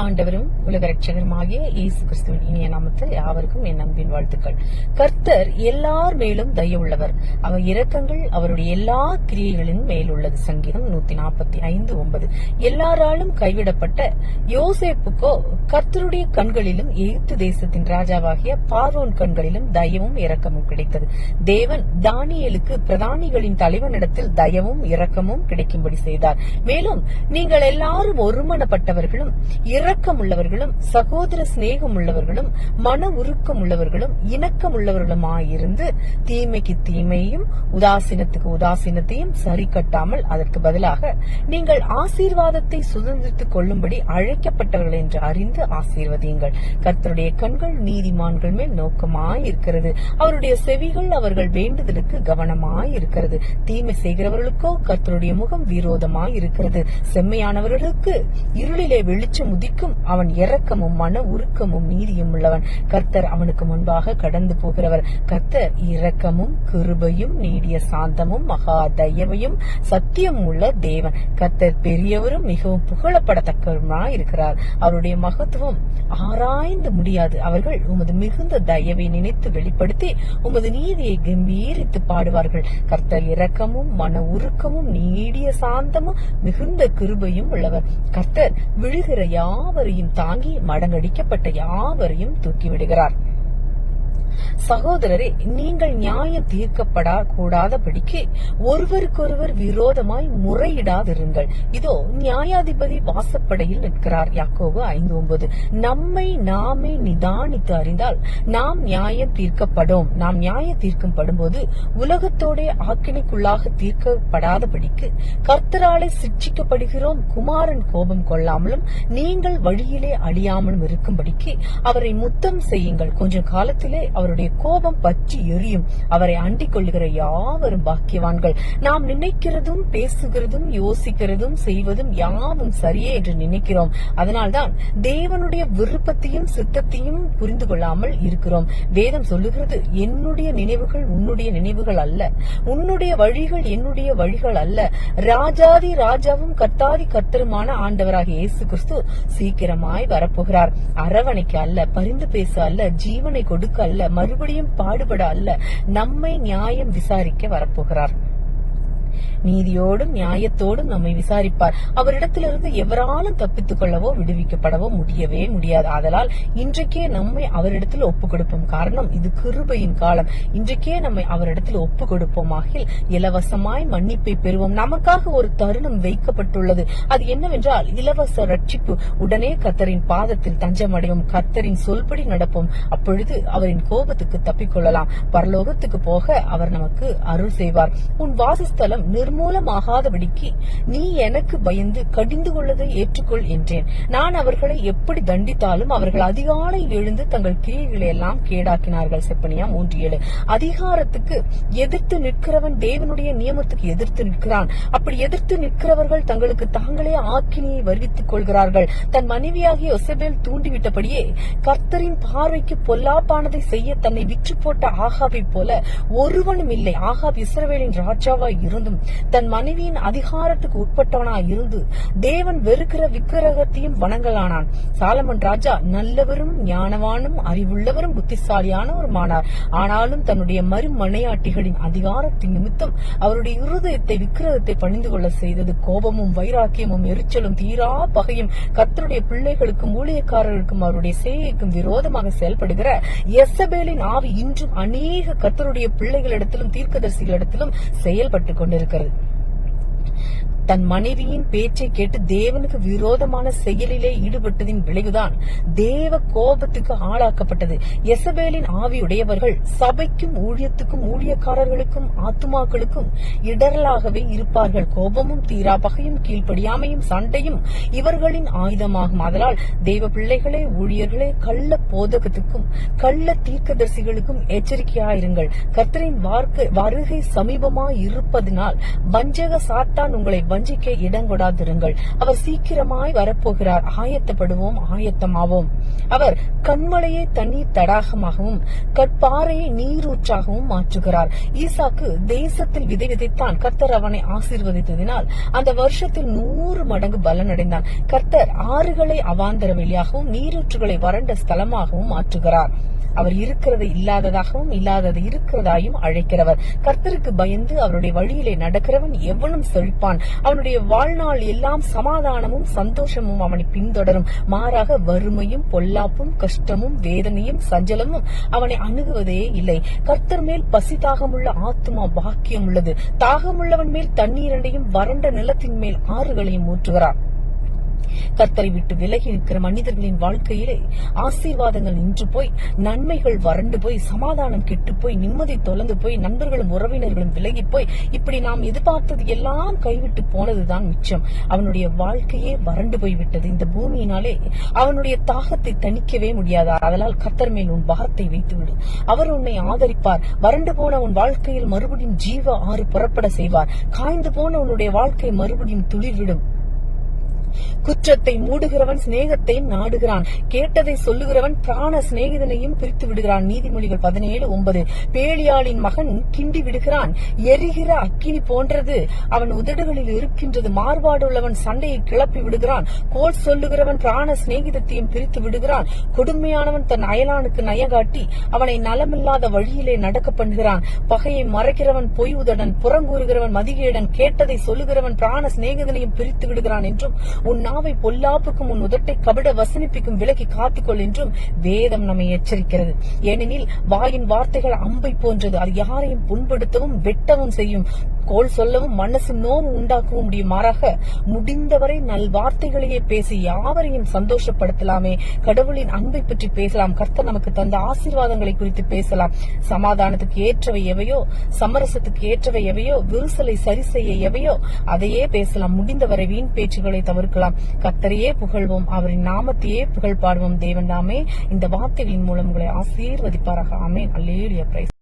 ஆண்டவரும் உலக ரட்சகருமாகிய இயேசு கிறிஸ்துவின் இனிய நாமத்தில் யாவருக்கும் என் அன்பின் வாழ்த்துக்கள். கர்த்தர் எல்லார் மேலும் தய உள்ளவர் அவர் இரக்கங்கள் அவருடைய எல்லா கிரியைகளின் மேல் உள்ளது சங்கீதம் நூத்தி நாற்பத்தி ஐந்து ஒன்பது. எல்லாராலும் கைவிடப்பட்ட யோசேப்புக்கோ கர்த்தருடைய கண்களிலும் எகிப்து தேசத்தின் ராஜாவாகிய பார்வோன் கண்களிலும் தயவும் இரக்கமும் கிடைத்தது. தேவன் தானியலுக்கு பிரதானிகளின் தலைவனிடத்தில் தயவும் இரக்கமும் கிடைக்கும்படி செய்தார். மேலும் நீங்கள் எல்லாரும் ஒருமனப்பட்டவர்களும் இர இரக்கம் உள்ளவர்களும் சகோதர சிநேகம் உள்ளவர்களும் மன உருக்கம் உள்ளவர்களும் இணக்கம் உள்ளவர்களுமாயிருந்து தீமைக்கு தீமையும் உதாசீனத்துக்கு உதாசீனத்தையும் சரி கட்டாமல் அதற்கு பதிலாக நீங்கள் ஆசீர்வாதத்தை சுதந்திரித்துக் கொள்ளும்படி அழைக்கப்பட்டவர்கள் என்று அறிந்து ஆசீர்வதியுங்கள். கர்த்தருடைய கண்கள் நீதிமான்கள் மேல் நோக்கமாயிருக்கிறது. அவருடைய செவிகள் அவர்கள் வேண்டுதலுக்கு கவனமாயிருக்கிறது. தீமை செய்கிறவர்களுக்கோ கர்த்தருடைய முகம் விரோதமாய் இருக்கிறது செம்மையானவர்களுக்கு இருளிலே வெளிச்சம் உதி உதிக்கும் அவன் இரக்கமும் மன உருக்கமும் நீதியும் உள்ளவன். கர்த்தர் அவனுக்கு முன்பாக கடந்து போகிறவர். கர்த்தர் இரக்கமும் கிருபையும் நீடிய சாந்தமும் மகா தயவையும் சத்தியம் உள்ள தேவன். கர்த்தர் பெரியவரும் மிகவும் புகழப்படத்தக்கவருமாய் இருக்கிறார். அவருடைய மகத்துவம் ஆராய்ந்து முடியாது. அவர்கள் உமது மிகுந்த தயவை நினைத்து வெளிப்படுத்தி உமது நீதியை கம்பீரித்து பாடுவார்கள். கர்த்தர் இரக்கமும் மன உருக்கமும் நீடிய சாந்தமும் மிகுந்த கிருபையும் உள்ளவர். கர்த்தர் விழுகிற யார் யாவரையும் தாங்கி மடங்கடிக்கப்பட்ட யாவரையும் தூக்கிவிடுகிறார் சகோதரரே நீங்கள் நியாயம் தீர்க்கப்படா கூடாதபடிக்கு ஒருவருக்கொருவர் விரோதமாய் முறையிடாதிருங்கள். இதோ நியாயாதிபதி வாசப்படையில் நிற்கிறார். யாக்கோவு ஐந்து ஒன்பது. நம்மை நாமே நிதானித்து அறிந்தால் நாம் நியாயம் தீர்க்கப்படும். நாம் நியாயம் தீர்க்கும் படும்போது உலகத்தோட ஆக்கினைக்குள்ளாக தீர்க்கப்படாதபடிக்கு கர்த்தராலே சிக்ஷிக்கப்படுகிறோம் குமாரன் கோபம் கொள்ளாமலும் நீங்கள் வழியிலே அழியாமலும் இருக்கும்படிக்கு அவரை முத்தம் செய்யுங்கள். கொஞ்சம் காலத்திலே அவருடைய கோபம் பற்றி எரியும். அவரை அண்டிக் கொள்ளுகிற யாவரும் பாக்கியவான்கள். நாம் நினைக்கிறதும் பேசுகிறதும் யோசிக்கிறதும் செய்வதும் யாவும் சரியே என்று நினைக்கிறோம். அதனால்தான் தேவனுடைய விருப்பத்தையும் சித்தத்தையும் புரிந்து கொள்ளாமல் இருக்கிறோம். வேதம் சொல்லுகிறது என்னுடைய நினைவுகள் உன்னுடைய நினைவுகள் அல்ல. உன்னுடைய வழிகள் என்னுடைய வழிகள் அல்ல. ராஜாதி ராஜாவும் கர்த்தாதி கர்த்தருமான ஆண்டவராக இயேசு கிறிஸ்து சீக்கிரமாய் வரப்போகிறார். அரவணைக்கு அல்ல பரிந்து பேச அல்ல ஜீவனை கொடுக்க அல்ல மறுபடியும் பாடுபட அல்ல. நம்மை நியாயம் விசாரிக்க வரப்போகிறார். நீதியோடும் நியாயத்தோடும் நம்மை விசாரிப்பார். அவரிடத்திலிருந்து எவராலும் தப்பித்துக் கொள்ளவோ விடுவிக்கப்படவோ முடியவே முடியாது. அதனால் இன்றைக்கே நம்மை அவரிடத்தில் ஒப்பு கொடுப்போம் காரணம் இது கிருபையின் காலம். இன்றைக்கே நம்மை அவரிடத்தில் ஒப்பு கொடுப்போமாகில் இலவசமாய் மன்னிப்பை பெறுவோம். நமக்காக ஒரு தருணம் வைக்கப்பட்டுள்ளது. அது என்னவென்றால் இலவச ரட்சிப்பு. உடனே கத்தரின் பாதத்தில் தஞ்சமடையும் கத்தரின் சொல்படி நடப்போம். அப்பொழுது அவரின் கோபத்துக்கு தப்பிக்கொள்ளலாம். பரலோகத்துக்கு போக அவர் நமக்கு அருள் செய்வார். உன் வாசஸ்தலம் நிர்மூலமாகாதபடிக்கு நீ எனக்கு பயந்து கடிந்து கொள்ளதை ஏற்றுக்கொள் என்றேன். நான் அவர்களை எப்படி தண்டித்தாலும் அவர்கள் அதிகாலை எழுந்து தங்கள் கிரியைகளை எல்லாம் கேடாக்கினார்கள். செப்பனியா மூன்று ஏழு. அதிகாரத்துக்கு எதிர்த்து நிற்கிறவன் தேவனுடைய நியமத்துக்கு எதிர்த்து நிற்கிறான். அப்படி எதிர்த்து நிற்கிறவர்கள் தங்களுக்கு தாங்களே ஆக்கினியை வருவித்துக் கொள்கிறார்கள். தன் மனைவியாகிய ஒசபேல் தூண்டிவிட்டபடியே கர்த்தரின் பார்வைக்கு பொல்லாப்பானதை செய்ய தன்னை விற்று போட்ட ஆகாபை போல ஒருவனும் இல்லை. ஆகாப் இஸ்ரவேலின் ராஜாவாய் இருந்தும் இருந்தும் தன் மனைவியின் அதிகாரத்துக்கு உட்பட்டவனாய் இருந்து தேவன் வெறுக்கிற விக்கிரகத்தையும் வணங்கலானான். சாலமன் ராஜா நல்லவரும் ஞானவானும் அறிவுள்ளவரும் புத்திசாலியானவருமானார் ஆனாலும் தன்னுடைய மறுமனையாட்டிகளின் அதிகாரத்தின் நிமித்தம் அவருடைய இருதயத்தை விக்கிரகத்தை பணிந்து கொள்ள செய்தது கோபமும் வைராக்கியமும் எரிச்சலும் தீரா பகையும் கத்தருடைய பிள்ளைகளுக்கும் ஊழியக்காரர்களுக்கும் அவருடைய சேவைக்கும் விரோதமாக செயல்படுகிற எசபேலின் ஆவி இன்றும் அநேக கத்தருடைய பிள்ளைகளிடத்திலும் தீர்க்கதரிசிகளிடத்திலும் செயல்பட்டு मिलकर தன் மனைவியின் பேச்சை கேட்டு தேவனுக்கு விரோதமான செயலிலே ஈடுபட்டதின் விளைவுதான் தேவ கோபத்துக்கு ஆளாக்கப்பட்டது. எசபேலின் ஆவியுடையவர்கள் சபைக்கும் ஊழியத்துக்கும் ஊழியக்காரர்களுக்கும் ஆத்துமாக்களுக்கும் இடரலாகவே இருப்பார்கள். கோபமும் தீரா பகையும் கீழ்ப்படியாமையும் சண்டையும் இவர்களின் ஆயுதமாகும். அதனால் தேவ பிள்ளைகளே ஊழியர்களே கள்ள போதகத்துக்கும் கள்ள தீர்க்கதரிசிகளுக்கும் எச்சரிக்கையாயிருங்கள். கர்த்தரின் வருகை சமீபமாய் இருப்பதினால் வஞ்சக சாத்தான் உங்களை வஞ்சிக்க இடங்கொடாதிருங்கள் அவர் சீக்கிரமாய் வரப்போகிறார். ஆயத்தப்படுவோம் ஆயத்தமாவோம். அவர் கண்மலையை தண்ணீர் தடாகமாகவும் கற்பாறையை நீரூற்றாகவும் மாற்றுகிறார். ஈசாக்கு தேசத்தில் விதை விதைத்தான். கர்த்தர் அவனை ஆசீர்வதித்ததினால் அந்த வருஷத்தில் நூறு மடங்கு பலனடைந்தான். கர்த்தர் ஆறுகளை அவாந்தர வெளியாகவும் நீரூற்றுகளை வறண்ட ஸ்தலமாகவும் மாற்றுகிறார். அவர் இருக்கிறது இல்லாததாகவும் இல்லாதது இருக்கிறதாயும் அழைக்கிறவர். கர்த்தருக்கு பயந்து அவருடைய வழியிலே நடக்கிறவன் எவனும் செழிப்பான். அவனுடைய வாழ்நாள் எல்லாம் சமாதானமும் சந்தோஷமும் அவனை பின்தொடரும். மாறாக வறுமையும் பொல்லாப்பும் கஷ்டமும் வேதனையும் சஞ்சலமும் அவனை அணுகுவதே இல்லை. கர்த்தர் மேல் பசி தாகமுள்ள ஆத்மா பாக்கியம் உள்ளது. தாகமுள்ளவன் மேல் தண்ணீரண்டையும் வறண்ட நிலத்தின் மேல் ஆறுகளையும் ஊற்றுகிறார். கர்த்தரை விட்டு விலகி நிற்கிற மனிதர்களின் வாழ்க்கையிலே ஆசீர்வாதங்கள் நின்று போய் நன்மைகள் வறண்டு போய் சமாதானம் கெட்டு போய் நிம்மதி தொலைந்து போய் நண்பர்களும் உறவினர்களும் விலகி போய் இப்படி நாம் எதிர்பார்த்தது எல்லாம் கைவிட்டு போனதுதான் மிச்சம். அவனுடைய வாழ்க்கையே வறண்டு போய் விட்டது. இந்த பூமியினாலே அவனுடைய தாகத்தை தணிக்கவே முடியாது. அதனால் கர்த்தர் மேல் உன் பாரத்தை வைத்து விடு அவர் உன்னை ஆதரிப்பார். வறண்டு போன உன் வாழ்க்கையில் மறுபடியும் ஜீவ ஆறு புறப்பட செய்வார். காய்ந்து போன உன்னுடைய வாழ்க்கை மறுபடியும் துளிர்விடும். குற்றத்தை மூடுகிறவன் சிநேகத்தை நாடுகிறான். கேட்டதை சொல்லுகிறவன் பிராண சிநேகிதனையும் பிரித்து விடுகிறான். நீதிமொழிகள் பதினேழு ஒன்பது. பேலியாளின் மகன் கிண்டி விடுகிறான். எரிகிற அக்கினி போன்றது. அவன் உதடுகளில் இருக்கின்றது. மாறுபாடு உள்ளவன் சண்டையை கிளப்பி விடுகிறான். கோல் சொல்லுகிறவன் பிராண சிநேகிதத்தையும் பிரித்து விடுகிறான். கொடுமையானவன் தன் அயலானுக்கு நயகாட்டி அவனை நலமில்லாத வழியிலே நடக்க பண்ணுகிறான். பகையை மறைக்கிறவன் பொய் உதடன் புறங்கூறுகிறவன் மதிகேடன் கேட்டதை சொல்லுகிறவன் பிராண சிநேகிதனையும் பிரித்து விடுகிறான் என்றும் உன் நாவை பொல்லாப்புக்கும் உன் உதட்டை கபட வசனிப்பிக்கும் விலக்கி காத்துக்கொள் என்றும் வேதம் நம்மை எச்சரிக்கிறது. ஏனெனில் வாயின் வார்த்தைகள் அம்பை போன்றது. அது யாரையும் புண்படுத்தவும் வெட்டவும் செய்யும். கோல் சொல்லவும் மனசு நோவு உண்டாக்கவும் முடியும் மாறாக முடிந்தவரை நல் வார்த்தைகளையே பேசி யாவரையும் சந்தோஷப்படுத்தலாமே. கடவுளின் அன்பை பற்றி பேசலாம். கர்த்தர் நமக்கு தந்த ஆசீர்வாதங்களை குறித்து பேசலாம். சமாதானத்துக்கு ஏற்றவை எவையோ சமரசத்துக்கு ஏற்றவை எவையோ விரிசலை சரி செய்ய எவையோ அதையே பேசலாம். முடிந்தவரை வீண் பேச்சுகளை தவிர்க்கலாம். கர்த்தரையே புகழ்வோம். அவரின் நாமத்தையே புகழ் பாடுவோம். தேவன் நாமே இந்த வார்த்தைகளின் மூலம் உங்களை ஆசீர்வதிப்பாராக. ஆமே அல்லேலிய. பிரைஸ்